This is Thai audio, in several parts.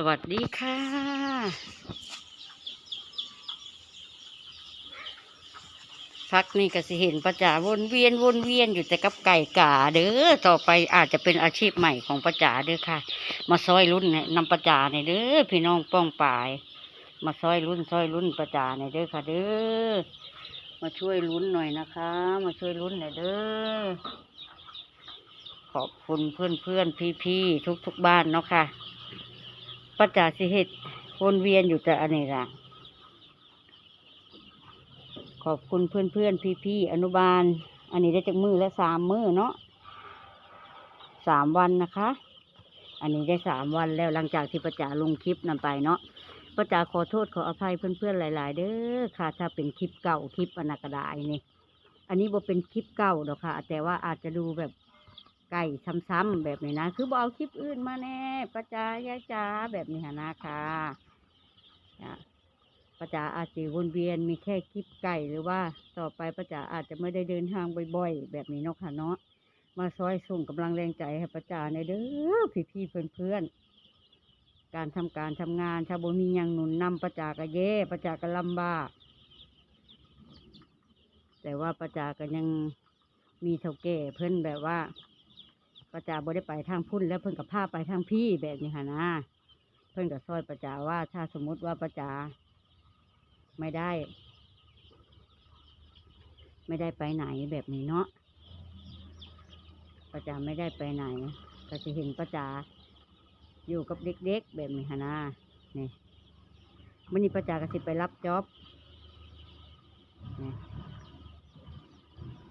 สวัสดีค่ะ พักนี่ก็สิเห็นประจาวนเวียนวนเวียนอยู่แต่กับไก่กาเด้อต่อไปอาจจะเป็นอาชีพใหม่ของประจาเด้อค่ะ มาซอยรุ่นเนี่ยนำประจาเนี่ยเด้อพี่น้องป้องปาย มาซอยรุ่นซอยรุ่นประจาเนี่ยเด้อค่ะ เด้อมาช่วยลุ้นหน่อยนะคะ มาช่วยลุ้นหน่อยเด้อขอบคุณเพื่อนเพื่อนพี่พี่ทุกทุกๆบ้านเนาะค่ะ ประจาสิเหตุวนเวียนอยู่แต่อันนี้ละขอบคุณเพื่อนเพื่อนพี่พี่ๆอนุบาล อันนี้ได้จากมือแล้วสามมือเนาะสามวันนะคะ อันนี้ได้สามวันแล้วหลังจากที่ประจาลงคลิปนำไปเนาะประจาขอโทษขออภัยเพื่อนเพื่อนๆหลาย ๆ เด้อค่ะ ถ้าเป็นคลิปเก่าคลิปอนากระดายนี่อันนี้บ่เป็นคลิปเก่าดอกค่ะ แต่ว่าอาจจะดูแบบ ไก่ซ้ำๆแบบนี้นะ คือบ่เอาคลิปอื่นมาแน่ประจายาจ้าแบบนี้นนะคะจ้ะประจาอาจจะวนเวียนมีแค่คลิปไก่หรือว่าต่อไปประจาอาจจะไม่ได้เดินทางบ่อย ๆ แบบนี้เนาะค่ะเนาะมาซอยส่งกำลังแรงใจให้ประจาในเด้อพี่ๆเพื่อนๆการทำการทำงานถ้าบ่มีหยังหนุนนำประจาก็แย่ประจาก็ลำบากแต่ว่าประจาก็ยังมีเท่าแก่เพิ่อนแบบว่า ประจาบ่ได้ไปทางพุ่นแล้วเพิ่นกับพาไปทางพี่แบบนี้ค่ะนะเพิ่นกับซอยประจาว่าถ้าสมมุติว่าประจาไม่ได้ ไม่ได้ไปไหนแบบนี้เนาะประจาไม่ได้ไปไหน ก็จะเห็นประจาอยู่กับเด็กๆแบบนี้ค่ะนะนี่มันนี้ประจาก็สิไปรับจ็อบ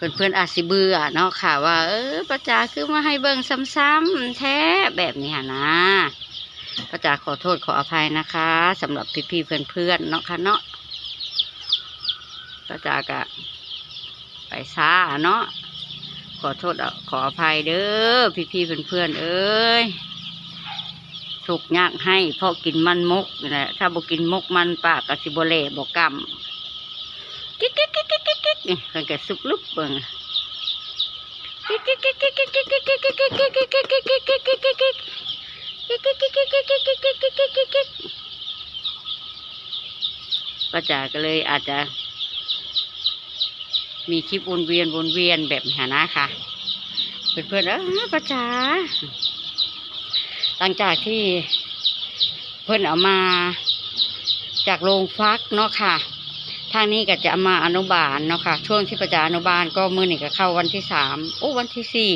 เพื่อนๆอาจสิเบื่อเนาะค่ะ ว่า เออประจาคือมาให้เบิ่งซ้ำๆแท้แบบนี้นะประจาขอโทษขออภัยนะคะสำหรับพี่ๆเพื่อนๆเนาะค่ะเนาะประจากะไปซ่าเนาะขอโทษขออภัยเด้อพี่ๆเพื่อนๆเอ้ยถูกยากให้เพราะกินมันมกนี่แหละถ้าบ่กินมกมันปากกะสิบเล่บ่กำ นี่มันกะสุกลุกเบิ่งป้าจ๋าก็เลยอาจจะ มีคลิปวนเวียนวนเวียนแบบนี้นะคะเพื่อนๆเออป้าจ๋าหลังจากที่เพื่อนเอามาจากโรงฟักเนาะค่ะ ทางนี้ก็จะมาอนุบาลเนาะค่ะ ช่วงที่ประจาอนุบาลก็มือหนึ่งก็เข้าวันที่สามโอ้วันที่สี่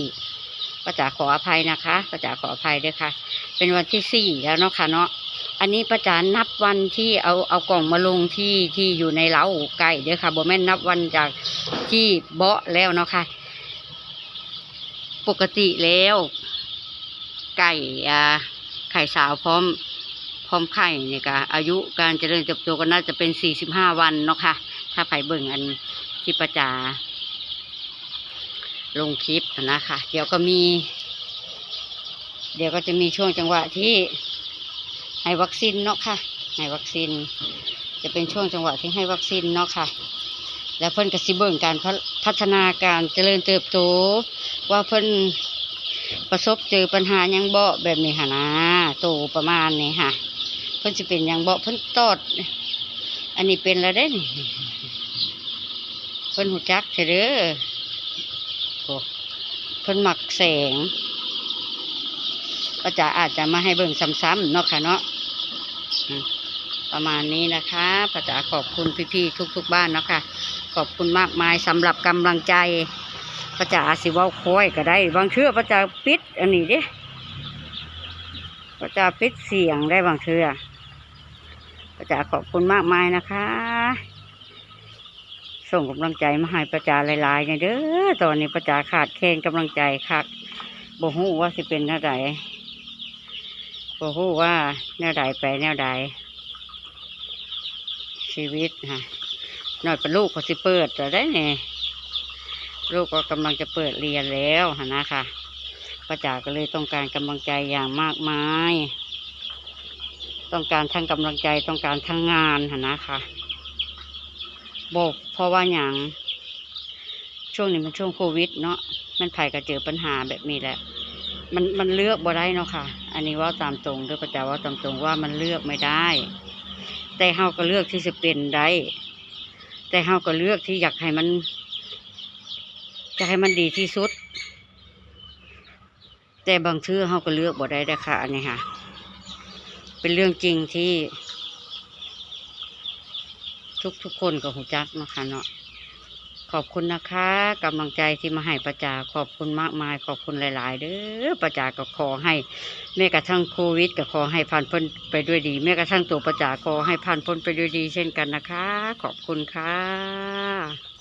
ประจาขออภัยนะคะประจาขออภัยด้วยค่ะ เป็นวันที่สี่แล้วเนาะค่ะเนาะอันนี้ประจานับวันที่เอาเอากล่องมาลงที่ที่อยู่ในเล้าไก่เด้อค่ะโบแม่นนับวันจากที่เบาะแล้วเนาะค่ะ ปกติแล้ว ไก่อ่าไข่สาวพร้อม พร้อมไข่เนี่ยก็อายุการเจริญเติบโตก็น่าจะเป็นสี่สิบห้าวันเนาะค่ะ ถ้าไผเบิ่งอันที่ประจา ลงคลิปนะคะ เดี๋ยวก็มี เดี๋ยวก็จะมีช่วงจังหวะที่ให้วัคซีนเนาะค่ะ ให้วัคซีน จะเป็นช่วงจังหวะที่ให้วัคซีนเนาะค่ะ แล้วเพิ่นก็สิเบิ่งการพัฒนาการเจริญเติบโต ว่าเพิ่นประสบเจอปัญหายังเบาแบบนี้ค่ะนะโตประมาณนี้ค่ะ พิ่นจะเป็นหยังเบาเพิ่นตอด อันนี้เป็นแล้วได้นี่เพิ่นหูจักเถอะเด้อโอ้เพิ่นหมักแสง ก็จะอาจจะมาให้เบิ่งซ้ำๆเนาะค่ะเนาะอืมประมาณนี้นะคะพระจ๋าขอบคุณพี่ๆทุก ๆ บ้านเนาะค่ะขอบคุณมากมายสำหรับกำลังใจพระจ๋าสิเว้าค้อยก็ได้ บางเชื่อพระจ๋าปิด อันนี้เดิพระจ๋าปิดเสียงได้บางเชื่อ ประจาขอบคุณมากมายนะคะ ส่งกำลังใจมาให้ประจาหลายๆเนี่ยเด้อตอนนี้ประจาขาดแคลนกำลังใจค่ะบ่ฮู้ว่าสิเป็นแนวใดบ่ฮู้ว่าแนวใดไปแนวใดชีวิตค่ะหน่อยเป็นลูกก็สิเปิดจะได้เนี่ยลูกก็กำลังจะเปิดเรียนแล้วนะค่ะป้าจ๋าก็เลยต้องการกำลังใจอย่างมากมาย ต้องการทั้งกำลังใจต้องการทั้งงานหนะค่ะบอกเพราะว่าอย่างช่วงนี้มันช่วงโควิด เนาะมันไผ่ก็เจอปัญหาแบบนี้แหละ มันมันเลือกบ่ได้เนาะค่ะ อันนี้ว่าตามตรงด้วยประจาว่าตามตรงว่ามันเลือกไม่ได้ แต่เฮาก็เลือกที่จะเป็นได้ แต่เฮาก็เลือกที่อยากให้มันอยากให้มันดีที่สุด แต่บางชื่อเฮาก็เลือกบ่ได้เด้ค่ะ อันนี้ค่ะ เป็นเรื่องจริงที่ ทุกทุกๆคนก็หูจักนะคะเนาะขอบคุณนะคะกำลังใจที่มาให้ประจาขอบคุณมากมาย ขอบคุณหลาย ๆ เด้อประจาก็ขอให้แม้กระทั่งโควิดก็ขอให้ผ่านพ้นไปด้วยดีแม้กระทั่งตัวประจาขอให้ผ่านพ้นไปด้วยดี เช่นกันนะคะ ขอบคุณค่ะ